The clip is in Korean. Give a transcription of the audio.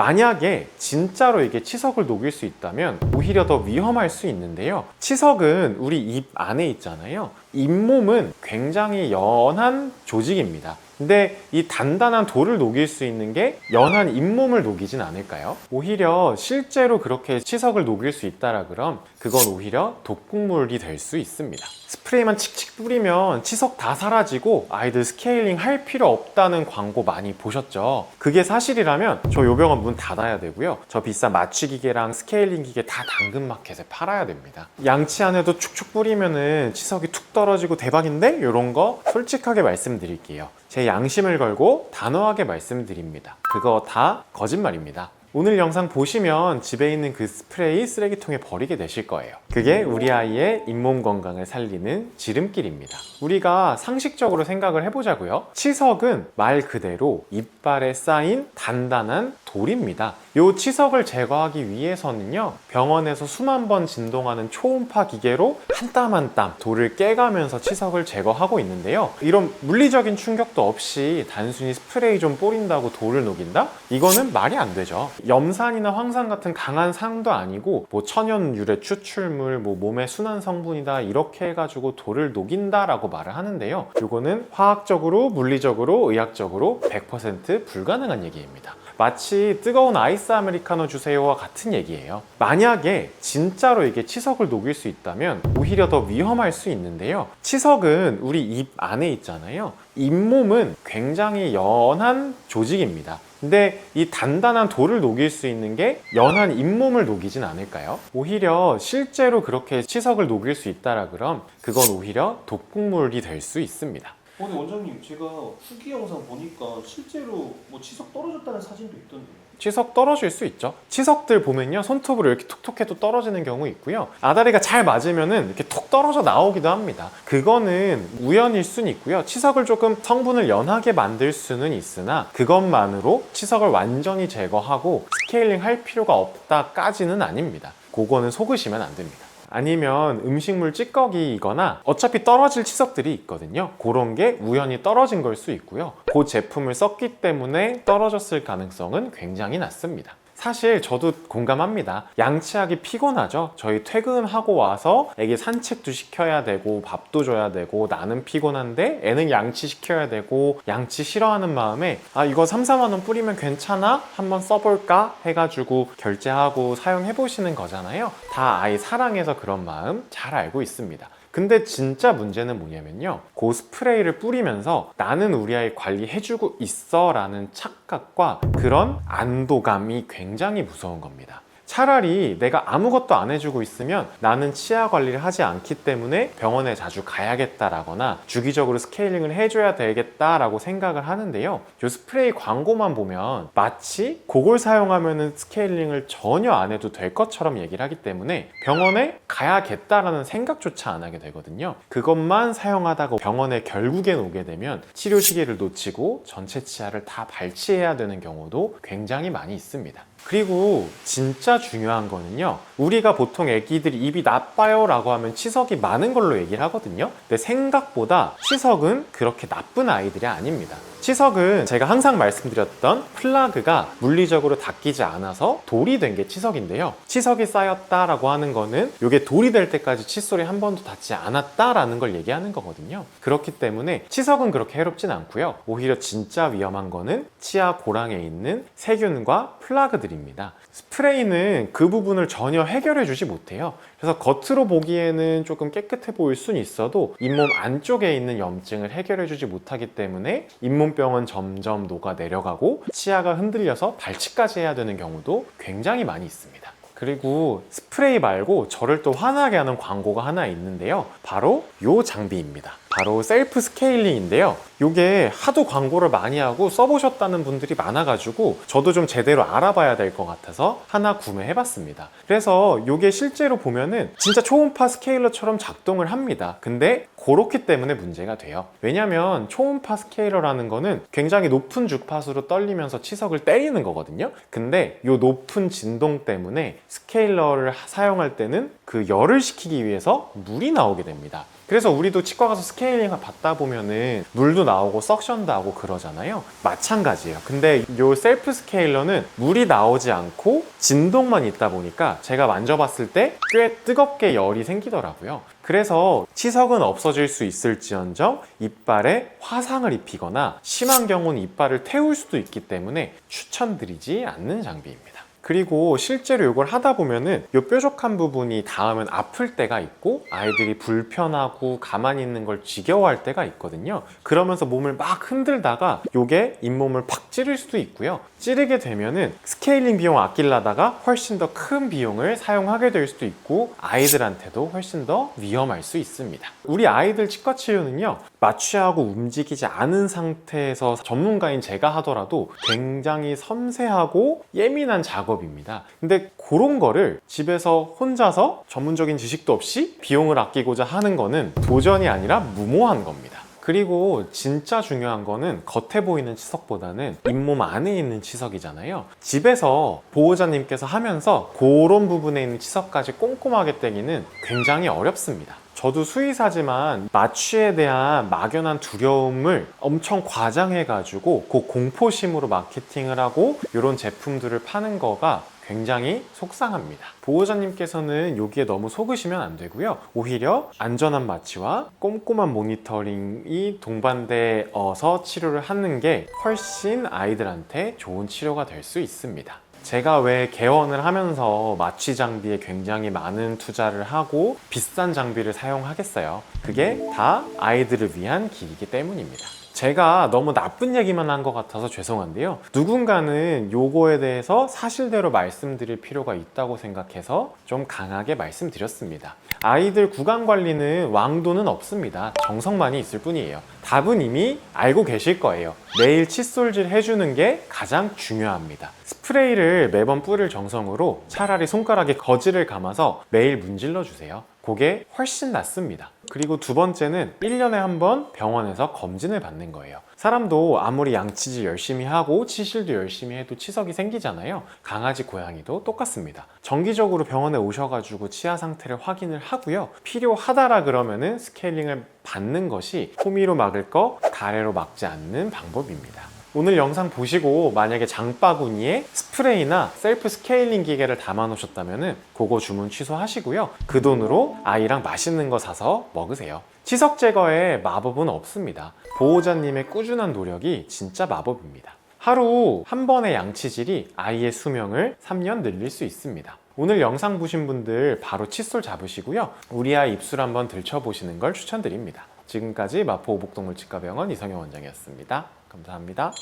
만약에 진짜로 이게 치석을 녹일 수 있다면 오히려 더 위험할 수 있는데요. 치석은 우리 입 안에 있잖아요. 잇몸은 굉장히 연한 조직입니다. 근데 이 단단한 돌을 녹일 수 있는 게 연한 잇몸을 녹이진 않을까요? 오히려 실제로 그렇게 치석을 녹일 수 있다라 그럼 그건 오히려 독극물이 될 수 있습니다. 스프레이만 칙칙 뿌리면 치석 다 사라지고 아이들 스케일링 할 필요 없다는 광고 많이 보셨죠? 그게 사실이라면 저 요 병원 문 닫아야 되고요. 저 비싼 마취 기계랑 스케일링 기계 다 당근 마켓에 팔아야 됩니다. 양치 안에도 축축 뿌리면은 치석이 툭 떨어지고 대박인데? 이런 거 솔직하게 말씀드릴게요. 제 양심을 걸고 단호하게 말씀드립니다. 그거 다 거짓말입니다. 오늘 영상 보시면 집에 있는 그 스프레이 쓰레기통에 버리게 되실 거예요. 그게 우리 아이의 잇몸 건강을 살리는 지름길입니다. 우리가 상식적으로 생각을 해보자고요. 치석은 말 그대로 이빨에 쌓인 단단한 돌입니다. 이 치석을 제거하기 위해서는요, 병원에서 수만 번 진동하는 초음파 기계로 한 땀 한 땀 돌을 깨가면서 치석을 제거하고 있는데요. 이런 물리적인 충격도 없이 단순히 스프레이 좀 뿌린다고 돌을 녹인다? 이거는 말이 안 되죠. 염산이나 황산 같은 강한 상도 아니고 뭐 천연 유래 추출물, 뭐 몸의 순한 성분이다 이렇게 해가지고 돌을 녹인다라고 말을 하는데요. 이거는 화학적으로, 물리적으로, 의학적으로 100% 불가능한 얘기입니다. 마치 뜨거운 아이스 아메리카노 주세요와 같은 얘기예요. 만약에 진짜로 이게 치석을 녹일 수 있다면 오히려 더 위험할 수 있는데요. 치석은 우리 입 안에 있잖아요. 잇몸은 굉장히 연한 조직입니다. 근데 이 단단한 돌을 녹일 수 있는 게 연한 잇몸을 녹이진 않을까요? 오히려 실제로 그렇게 치석을 녹일 수 있다라 그럼 그건 오히려 독극물이 될 수 있습니다. 어, 근데 원장님 제가 후기 영상 보니까 실제로 뭐 치석 떨어졌다는 사진도 있던데요. 치석 떨어질 수 있죠. 치석들 보면요. 손톱으로 이렇게 툭툭 해도 떨어지는 경우 있고요. 아다리가 잘 맞으면은 이렇게 툭 떨어져 나오기도 합니다. 그거는 우연일 수는 있고요. 치석을 조금 성분을 연하게 만들 수는 있으나 그것만으로 치석을 완전히 제거하고 스케일링 할 필요가 없다까지는 아닙니다. 그거는 속으시면 안 됩니다. 아니면 음식물 찌꺼기이거나 어차피 떨어질 치석들이 있거든요. 그런 게 우연히 떨어진 걸 수 있고요. 그 제품을 썼기 때문에 떨어졌을 가능성은 굉장히 낮습니다. 사실 저도 공감합니다. 양치하기 피곤하죠. 저희 퇴근하고 와서 애기 산책도 시켜야 되고 밥도 줘야 되고 나는 피곤한데 애는 양치 시켜야 되고 양치 싫어하는 마음에 아 이거 3, 4만 원 뿌리면 괜찮아? 한번 써볼까? 해가지고 결제하고 사용해 보시는 거잖아요. 다 아이 사랑해서 그런 마음 잘 알고 있습니다. 근데 진짜 문제는 뭐냐면요. 그 스프레이를 뿌리면서 나는 우리 아이 관리해주고 있어 라는 착각과 그런 안도감이 굉장히 무서운 겁니다. 차라리 내가 아무것도 안 해주고 있으면 나는 치아 관리를 하지 않기 때문에 병원에 자주 가야겠다라거나 주기적으로 스케일링을 해줘야 되겠다라고 생각을 하는데요. 이 스프레이 광고만 보면 마치 그걸 사용하면 스케일링을 전혀 안 해도 될 것처럼 얘기를 하기 때문에 병원에 가야겠다라는 생각조차 안 하게 되거든요. 그것만 사용하다가 병원에 결국엔 오게 되면 치료 시기를 놓치고 전체 치아를 다 발치해야 되는 경우도 굉장히 많이 있습니다. 그리고 진짜 중요한 거는요. 우리가 보통 애기들이 입이 나빠요 라고 하면 치석이 많은 걸로 얘기를 하거든요. 근데 생각보다 치석은 그렇게 나쁜 아이들이 아닙니다. 치석은 제가 항상 말씀드렸던 플라그가 물리적으로 닦이지 않아서 돌이 된 게 치석인데요. 치석이 쌓였다라고 하는 거는 이게 돌이 될 때까지 칫솔이 한 번도 닿지 않았다라는 걸 얘기하는 거거든요. 그렇기 때문에 치석은 그렇게 해롭진 않고요. 오히려 진짜 위험한 거는 치아 고랑에 있는 세균과 플라그들입니다. 스프레이는 그 부분을 전혀 해결해 주지 못해요. 그래서 겉으로 보기에는 조금 깨끗해 보일 수는 있어도 잇몸 안쪽에 있는 염증을 해결해 주지 못하기 때문에 잇몸 병은 점점 녹아 내려가고 치아가 흔들려서 발치까지 해야 되는 경우도 굉장히 많이 있습니다. 그리고 스프레이 말고 저를 또 화나게 하는 광고가 하나 있는데요. 바로 요 장비입니다. 바로 셀프 스케일링인데요. 요게 하도 광고를 많이 하고 써보셨다는 분들이 많아가지고 저도 좀 제대로 알아봐야 될 것 같아서 하나 구매해봤습니다. 그래서 요게 실제로 보면은 진짜 초음파 스케일러처럼 작동을 합니다. 근데 그렇기 때문에 문제가 돼요. 왜냐면 초음파 스케일러라는 거는 굉장히 높은 주파수로 떨리면서 치석을 때리는 거거든요. 근데 요 높은 진동 때문에 스케일러를 사용할 때는 그 열을 식히기 위해서 물이 나오게 됩니다. 그래서 우리도 치과 가서 스케일링을 받다 보면은 물도 나오고 석션도 하고 그러잖아요. 마찬가지예요. 근데 요 셀프 스케일러는 물이 나오지 않고 진동만 있다 보니까 제가 만져봤을 때 꽤 뜨겁게 열이 생기더라고요. 그래서 치석은 없어질 수 있을지언정 이빨에 화상을 입히거나 심한 경우는 이빨을 태울 수도 있기 때문에 추천드리지 않는 장비입니다. 그리고 실제로 이걸 하다 보면은 이 뾰족한 부분이 닿으면 아플 때가 있고 아이들이 불편하고 가만히 있는 걸 지겨워할 때가 있거든요. 그러면서 몸을 막 흔들다가 이게 잇몸을 팍 찌를 수도 있고요. 찌르게 되면은 스케일링 비용 아끼려다가 훨씬 더 큰 비용을 사용하게 될 수도 있고 아이들한테도 훨씬 더 위험할 수 있습니다. 우리 아이들 치과 치료는요. 마취하고 움직이지 않은 상태에서 전문가인 제가 하더라도 굉장히 섬세하고 예민한 작업 입니다. 근데 그런 거를 집에서 혼자서 전문적인 지식도 없이 비용을 아끼고자 하는 거는 도전이 아니라 무모한 겁니다. 그리고 진짜 중요한 거는 겉에 보이는 치석보다는 잇몸 안에 있는 치석이잖아요. 집에서 보호자님께서 하면서 그런 부분에 있는 치석까지 꼼꼼하게 떼기는 굉장히 어렵습니다. 저도 수의사지만 마취에 대한 막연한 두려움을 엄청 과장해가지고 그 공포심으로 마케팅을 하고 이런 제품들을 파는 거가 굉장히 속상합니다. 보호자님께서는 여기에 너무 속으시면 안 되고요. 오히려 안전한 마취와 꼼꼼한 모니터링이 동반되어서 치료를 하는 게 훨씬 아이들한테 좋은 치료가 될 수 있습니다. 제가 왜 개원을 하면서 마취 장비에 굉장히 많은 투자를 하고 비싼 장비를 사용하겠어요. 그게 다 아이들을 위한 길이기 때문입니다. 제가 너무 나쁜 얘기만 한 것 같아서 죄송한데요. 누군가는 요거에 대해서 사실대로 말씀드릴 필요가 있다고 생각해서 좀 강하게 말씀드렸습니다. 아이들 구강 관리는 왕도는 없습니다. 정성만이 있을 뿐이에요. 답은 이미 알고 계실 거예요. 매일 칫솔질 해주는 게 가장 중요합니다. 스프레이를 매번 뿌릴 정성으로 차라리 손가락에 거즈를 감아서 매일 문질러 주세요. 그게 훨씬 낫습니다. 그리고 두 번째는 1년에 한 번 병원에서 검진을 받는 거예요. 사람도 아무리 양치질 열심히 하고 치실도 열심히 해도 치석이 생기잖아요. 강아지, 고양이도 똑같습니다. 정기적으로 병원에 오셔가지고 치아 상태를 확인을 하고요. 필요하다라 그러면은 스케일링을 받는 것이 호미로 막을 거 가래로 막지 않는 방법입니다. 오늘 영상 보시고 만약에 장바구니에 스프레이나 셀프 스케일링 기계를 담아 놓으셨다면 그거 주문 취소하시고요. 그 돈으로 아이랑 맛있는 거 사서 먹으세요. 치석 제거에 마법은 없습니다. 보호자님의 꾸준한 노력이 진짜 마법입니다. 하루 한 번의 양치질이 아이의 수명을 3년 늘릴 수 있습니다. 오늘 영상 보신 분들 바로 칫솔 잡으시고요. 우리 아이 입술 한번 들춰보시는 걸 추천드립니다. 지금까지 마포 오복동물치과병원 이성영 원장이었습니다. 감사합니다.